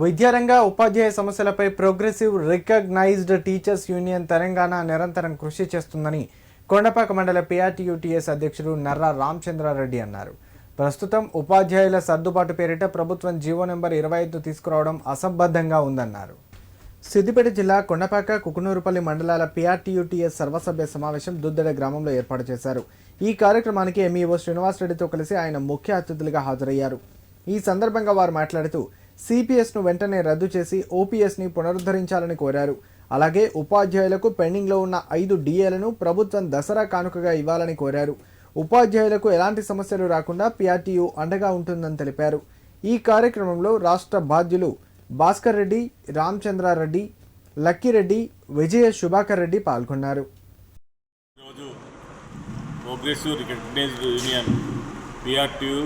విద్యారంగ ఉపాధ్యాయ సమస్యలపై progressive recognised teachers union Telangana నిరంతరం కృషి చేస్తుందని కొండపాక మండల పిఆర్టీయూటీఎస్ అధ్యక్షుడు నర్రా రామచంద్రారెడ్డి అన్నారు. ప్రస్తుతం ఉపాధ్యాయుల సర్దుబాటు పేరిట ప్రభుత్వం జీవో నెంబర్ ఇరవై ఐదు తీసుకురావడం అసంబద్ధంగా ఉందన్నారు. సిద్దిపేట జిల్లా కొండపాక కుకునూరుపల్లి మండలాల పిఆర్టీయూటీఎస్ సర్వసభ్య సమావేశం దుద్దెడ గ్రామంలో ఏర్పాటు చేశారు. ఈ కార్యక్రమానికి ఎంఈఓ శ్రీనివాసరెడ్డితో కలిసి ఆయన ముఖ్య అతిథులుగా హాజరయ్యారు. ఈ సందర్భంగా వారు మాట్లాడుతూ సిపిఎస్ను వెంటనే రద్దు చేసి ఓపీఎస్ని పునరుద్ధరించాలని కోరారు. అలాగే ఉపాధ్యాయులకు పెండింగ్లో ఉన్న ఐదు డిఏలను ప్రభుత్వం దసరా కానుకగా ఇవ్వాలని కోరారు. ఉపాధ్యాయులకు ఎలాంటి సమస్యలు రాకుండా పిఆర్టీయు అండగా ఉంటుందని తెలిపారు. ఈ కార్యక్రమంలో రాష్ట్ర బాధ్యులు భాస్కర్ రెడ్డి రామచంద్రారెడ్డి లక్కిరెడ్డి విజయ శుభాకర్ రెడ్డి పాల్గొన్నారు. Progressive recognised union PRTU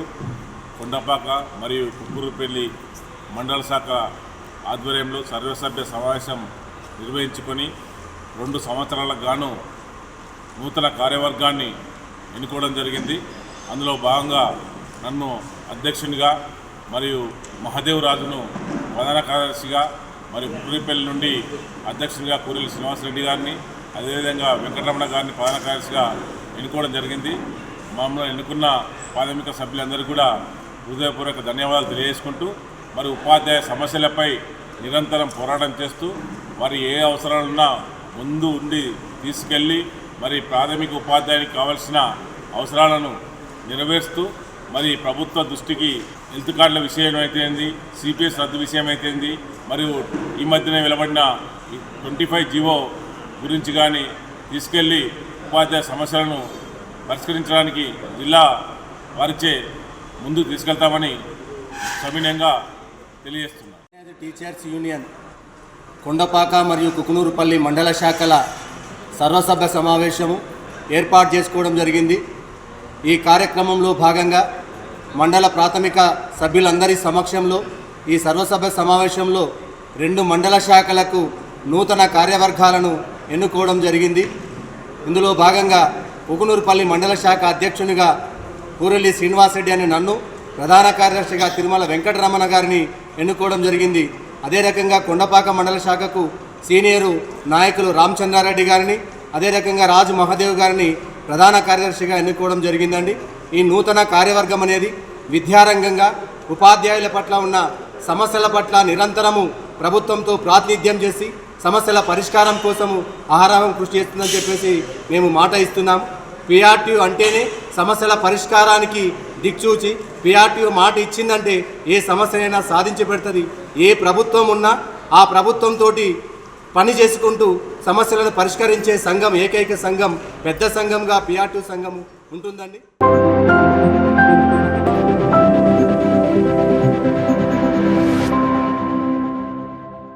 Kondapaka మరియు కుక్కూరుపల్లి మండల శాఖ ఆధ్వర్యంలో సర్వసభ్య సమావేశం నిర్వహించుకొని రెండు సంవత్సరాలకు గాను నూతన కార్యవర్గాన్ని ఎన్నుకోవడం జరిగింది. అందులో భాగంగా నన్ను అధ్యక్షునిగా మరియు మహదేవ్ రాజును ప్రధాన కార్యదర్శిగా మరియు ముగ్గురిపల్లి నుండి అధ్యక్షునిగా కూరెల్లి శ్రీనివాసరెడ్డి గారిని అదేవిధంగా వెంకటరమణ గారిని ప్రధాన కార్యదర్శిగా ఎన్నుకోవడం జరిగింది. మమ్మల్ని ఎన్నుకున్న ప్రాథమిక సభ్యులందరికీ కూడా హృదయపూర్వక ధన్యవాదాలు తెలియజేసుకుంటూ మరి ఉపాధ్యాయ సమస్యలపై నిరంతరం పోరాటం చేస్తూ వారి ఏ అవసరాలున్నా ముందు ఉండి తీసుకెళ్ళి మరి ప్రాథమిక ఉపాధ్యాయునికి కావాల్సిన అవసరాలను నెరవేరుస్తూ మరి ప్రభుత్వ దృష్టికి హెల్త్ కార్డుల విషయం అయితేంది సిపిఎస్ రద్దు విషయం అయితేంది మరియు ఈ మధ్యనే వెలువడిన ట్వంటీ ఫైవ్ జీవో గురించి కానీ తీసుకెళ్ళి ఉపాధ్యాయ సమస్యలను పరిష్కరించడానికి జిల్లా వారిచే ముందుకు తీసుకెళ్తామని సవినయంగా తెలియజేస్తున్నాను. టీచర్స్ యూనియన్ కొండపాక మరియు కుకునూరుపల్లి మండల శాఖల సర్వసభ్య సమావేశము ఏర్పాటు చేసుకోవడం జరిగింది. ఈ కార్యక్రమంలో భాగంగా మండల ప్రాథమిక సభ్యులందరి సమక్షంలో ఈ సర్వసభ్య సమావేశంలో రెండు మండల శాఖలకు నూతన కార్యవర్గాలను ఎన్నుకోవడం జరిగింది. ఇందులో భాగంగా ఉగునూరుపల్లి మండల శాఖ అధ్యక్షునిగా కూరెల్లి శ్రీనివాసరెడ్డి అని నన్ను ప్రధాన కార్యదర్శిగా తిరుమల వెంకటరమణ గారిని ఎన్నుకోవడం జరిగింది. అదే రకంగా కొండపాక మండల శాఖకు సీనియరు నాయకులు రామచంద్రారెడ్డి గారిని అదే రకంగా రాజు మహాదేవ్ గారిని ప్రధాన కార్యదర్శిగా ఎన్నుకోవడం జరిగిందండి. ఈ నూతన కార్యవర్గం అనేది విద్యారంగంగా ఉపాధ్యాయుల పట్ల ఉన్న సమస్యల పట్ల నిరంతరము ప్రభుత్వంతో ప్రాతినిధ్యం చేసి సమస్యల పరిష్కారం కోసము ఆహారం కృషి చేస్తుందని చెప్పేసి మేము మాట ఇస్తున్నాం. పిఆర్టీ అంటేనే సమస్యల పరిష్కారానికి దిక్చూచి పిఆర్టీఓ మాట ఇచ్చిందంటే ఏ సమస్యనైనా సాధించి పెడుతుంది. ఏ ప్రభుత్వం ఉన్నా ఆ ప్రభుత్వంతో పని చేసుకుంటూ సమస్యలను పరిష్కరించే సంఘం ఏకైక సంఘం పెద్ద సంఘంగా పిఆర్టీ సంఘం ఉంటుందండి.